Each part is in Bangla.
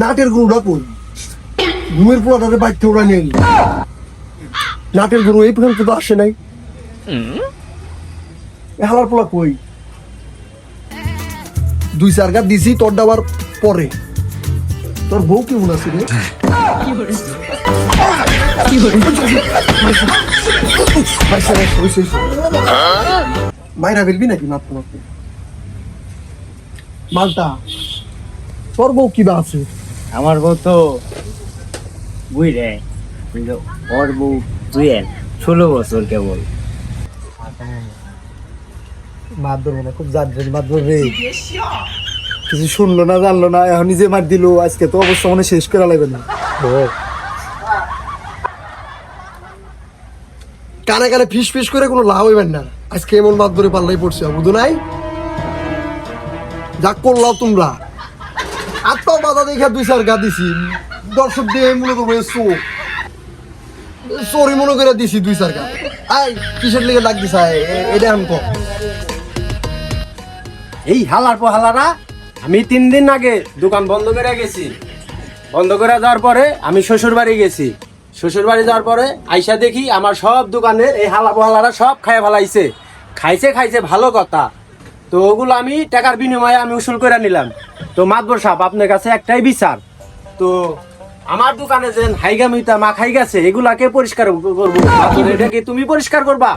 নাটের গরুটা কই ঘুমের বাইর থেকে ওরা নিয়ে নাটের গরু এই পর্যন্ত তো আসে নাই। হালার পোলা কই? দুই চার গা দিছি, তোর ডাবার পরে। তোর বউ কেমন আছে রে। মাইরা ফেলবি নাকি মাত্র মালটা, তোর বউ কিবা আছে? আমার বউ তো বুঝ রে ওর বউ তুই ষোলো বছর কেবল। মার ধরবো না খুব জানতেন মার ধরবে কিছু শুনলো না জানলো না এখন নিজে মার দিল আজকে তো অবস্থা মনে শেষ করা লাগবে না। কানে কানে ফিস ফিস করে কোনো লাভ হইবেন না। আজকে এমন মাত ধরে পাল্লাই পড়ছে বুধু নাই? যা করলাও তোমরা। আত্মাও বাধা দেখে দুই চার গা দিছি। দর্শক দিয়ে মূলত চো চোরি মনে করে দিছি দুই চার গা আই, কিসের লেগে ডাক এ- এটা আমি কম এই হালার পর হালারা, আমি তিন দিন আগে দোকান বন্ধ করে গেছি। বন্ধ করে যাওয়ার পরে আমি শ্বশুর বাড়ি গেছি। শ্বশুর বাড়ি যাওয়ার পরে আইসা দেখি আমার সব দোকানের এই হালা পোহালারা সব খাই ফেলাইছে। খাইছে খাইছে, ভালো কথা। তো ওগুলো আমি টাকার বিনিময়ে আমি উসুল করে নিলাম। তো মাতবর সাহেব আপনার কাছে একটাই বিচার। তো আমার দোকানে যে হাইগা মিতা মা খাই গেছে এগুলাকে পরিষ্কার করব। মাতবর, এটা কি তুমি পরিষ্কার করবা?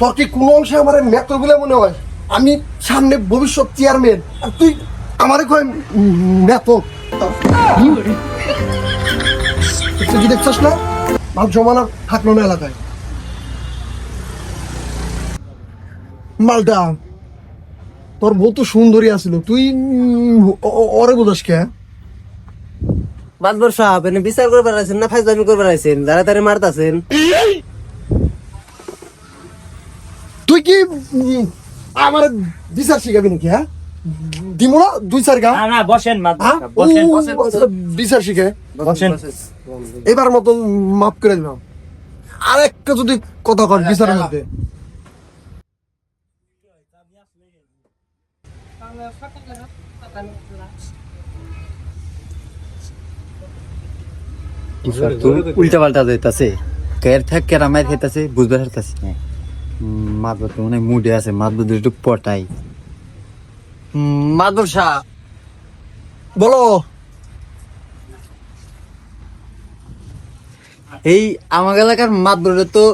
তোর কি অংশে আমার বলে মনে হয়? আমি সামনে ভবিষ্যৎ চেয়ারম্যান আর তুই আমারে কয় মেত? তুই কি দেখছস না? মাল জমানা থাকল না এলাকায়। মালটা তোর বউ তো সুন্দরী আছিল। তুই ওরে বোঝাস কে? বাদবর সাহেব এনে বিচার করবার আছেন না ফাইজলামি করবার আছেন দাঁড়া তারে মারতাছেন। তুই কি আমার বিচার শিখাবি নাকি হ্যাঁ? দুই চার গা? না না বসেন মা হ্যাঁ? বসেন আচ্ছা, বিচার শিখে। বসেন। এবার মতন মাফ করে দিলাম। আর একটা যদি কথা কর বিচারের মধ্যে। উল্টা পাল্টা যাইতাছে কের থাক কেরামাই খেতাছে বুঝবে হারতাছে মাতবর তো মনে মুডে আছে মাতবর একটু পটাই। মাতবর শাহ বলো। এই আমার এলাকার মাতবরে তো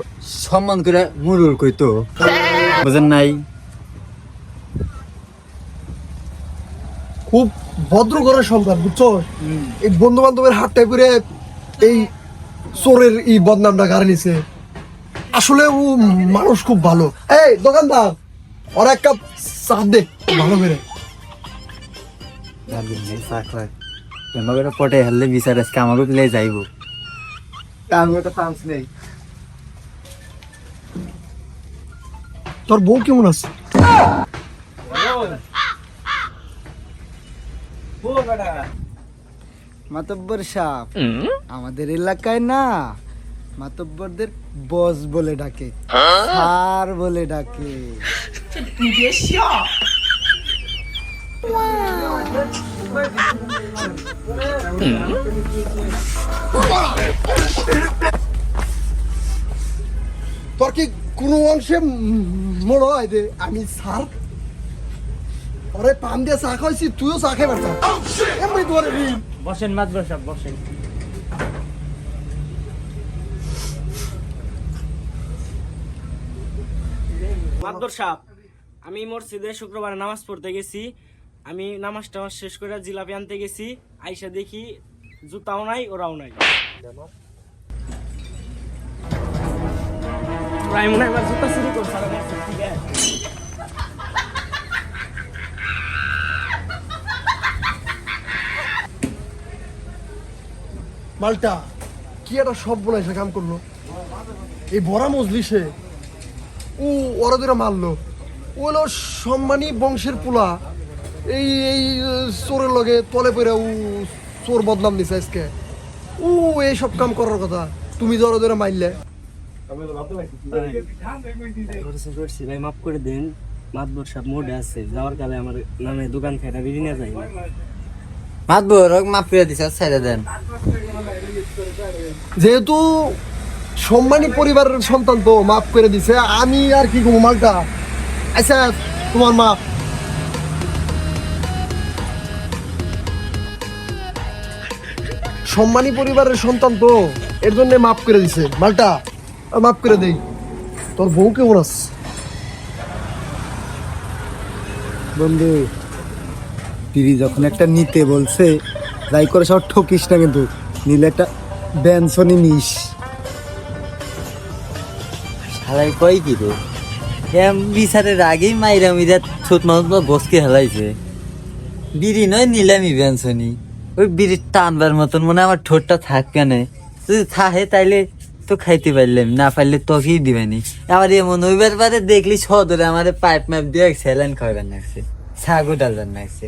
সম্মান করে মুরুর কইতো। বুঝেন নাই? খুব ভদ্র করে সন্তান বুঝছ? এই বন্ধু বান্ধবের হাতটাই করে এই চোরের এই বদনামটা গাড়ি নিছে আসলে ও মানুষ খুব ভালো এই দোকানদার ওর এক কাপ চা দে ভালো করে পটে হারলে বিচার আজকে আমাকে প্লে যাইব আমি একটা চান্স নেই তোর বউ কেমন আছে মাতব্বর সাপ। আমাদের এলাকায় না মাতব্বরদের বস বলে ডাকে। স্যার বলে ডাকে। তোর কি কোনো অংশে মনে হয় যে আমি স্যার ওরে পান দিয়ে চা খাইছি তুইও চা খাই পারতাম এমনি তোর বসেন মাতবর সাহেব বসেন। মাতবর সাহেব আমি মসজিদে শুক্রবারে নামাজ পড়তে গেছি। আমি নামাজ টামাজ শেষ করে জিলাপি আনতে গেছি। আইসা দেখি জুতাও নাই ওরাও নাই। প্রায় মনে হয় জুতা চুরি করছে আর আমার ঠিক আছে মালটা কি একটা সব বলে এসে কাম করল? এই বড়া মজলিসে। ও ওরা দুরা মারলো। ওলো সম্মানী বংশের পোলা। এই এই চোরের লগে তলে পড়ে ও চোর বদনাম দিছে আজকে। ও এই সব কাম করার কথা। তুমি যে ওরা দুরা মারলে ভাই মাফ করে দেন। মাতবর সাহেব মোডে আছে। যাওয়ার কালে আমার নামে দোকান খাইটা বেরিয়ে নিয়ে যায় মাতবর মাফ করে দিছে ছেড়ে দেন। যেহেতু সম্মানী পরিবারের সন্তান তো মাফ করে দিছে, আমি আর কি করব মালটা? আচ্ছা তোমার মা। সম্মানী পরিবারের সন্তান তো, এর জন্য মাফ করে দিছে। মালটা মাফ করে দেই। তোর বউ কেমন আছে? বন্ধু, দিদি যখন একটা নিতে বলছে, যাই করে সব ঠকিস না কিন্তু, নিলে একটা ব্যঞ্জনই নিস শালাই কই কি রে? এম বিচারের আগেই মাইরা মিরা ছোট মানুষ বসকে হেলাইছে। বিড়ি নয়, নিলামি বেঞ্চনি ওই বিড়ির টানবার মতন মনে আমার ঠোঁটটা থাকবে না যদি থাকে তাইলে তো খাইতে পারলাম, না পারলে তোকেই দিবেনি আবার এমন ওইবার পারে দেখলি সদরে আমার পাইপ মাইপ দিয়ে স্যালাইন খাওয়াবেন লাগছে ছাগু ডালবেন লাগছে।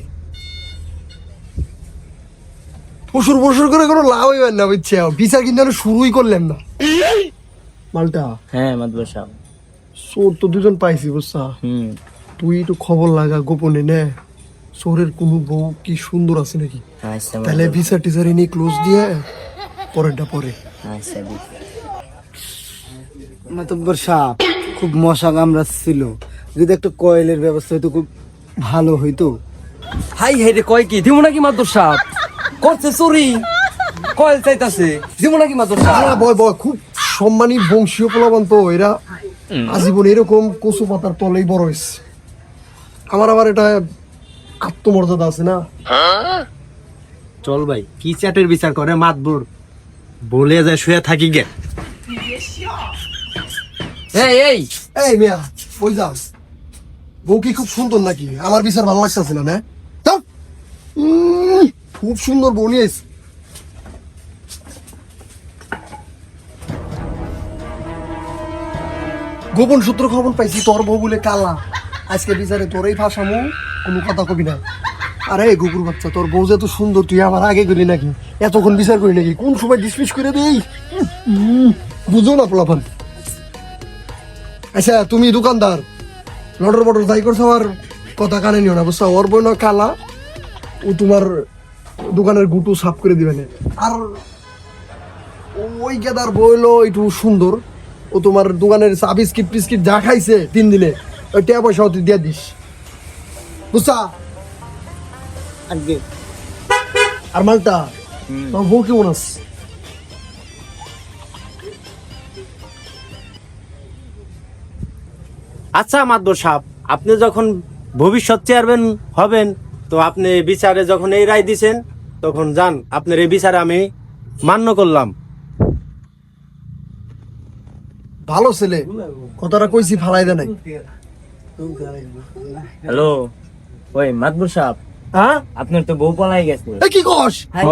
ফসুর ফসুর করে কোনো লাভ হইবেন না বুঝছে? বিচার কিন্তু আমি শুরুই করলেন না। মালটা? হ্যাঁ মাতবর সাহেব চোর তো দুজন পাইছি বুঝছা? হুম। তুই একটু খবর লাগা গোপনে নে। চোরের কোনো বউ কি সুন্দর আছে নাকি? আচ্ছা তাহলে বিচার টিচার এনে ক্লোজ দিয়ে পরেরটা পরে। আচ্ছা মাতব্বর সাপ খুব মশা কামড়াচ্ছিল। যদি একটা কয়েলের ব্যবস্থা হতো খুব ভালো হইতো। হাই হাই রে কয় কি? দিমু নাকি মাদুর সাপ করছে চুরি। কয়েল চাইতাছে? জীবন নাকি সাপ বয় বয় খুব সম্মানী বংশীয় পোলাবান তো এরা আজীবন এরকম কচু পাতার তলেই বড় হয়েছে। আমার আবার এটা আত্মমর্যাদা আছে না? চল ভাই কি চ্যাটের বিচার করে মাতবর? বলে যায় শুয়ে থাকি গে। এই এই। এই মিয়া ওই যাও। বউ কি খুব সুন্দর নাকি? আমার বিচার ভালো লাগতেছে না না? খুব সুন্দর বউ নিয়ে গোপন সূত্র খবর পাইছি, তোর বউ বলে কালা। আজকে বিচারে তোরই ফাঁসামু, কোনো কথা কবি না। আরে গুকুর বাচ্চা, তোর বউ যে তো সুন্দর, তুই আমার আগে গেলি নাকি? এতক্ষণ বিচার করি নাকি? কোন সময় ডিসমিস করে দেই? বুঝো না পোলাপান। আচ্ছা তুমি দোকানদার। লটর বটর যাই করছ আমার কথা কানে নিও না, বুঝছ? ওর বই না কালা, ও তোমার দোকানের গুটু সাফ করে দিবে না আর ওই গেদার বইলো একটু সুন্দর। ও তোমার দোকানের চা বিস্কিট ফিস্কিট যা খাইছে তিন দিনে ওই টাকা পয়সা তুই দিয়ে দিস। বুঝছা? আর মালটা তোমার বউ কেমন আছে? আচ্ছা মাতবর সাহেব আপনি যখন ভবিষ্যৎ চেয়ারম্যান হবেন তো আপনি বিচারে যখন এই রায় দিছেন তখন যান আপনার এই বিচারে আমি মান্য করলাম। ভালো ছেলে কথাটা কইছি ফালাই দে নাই। হ্যালো ওই মাতবর সাহেব হ্যাঁ? আপনার তো বউ পালাই গেছে। এ কি কস? হ্যাঁ।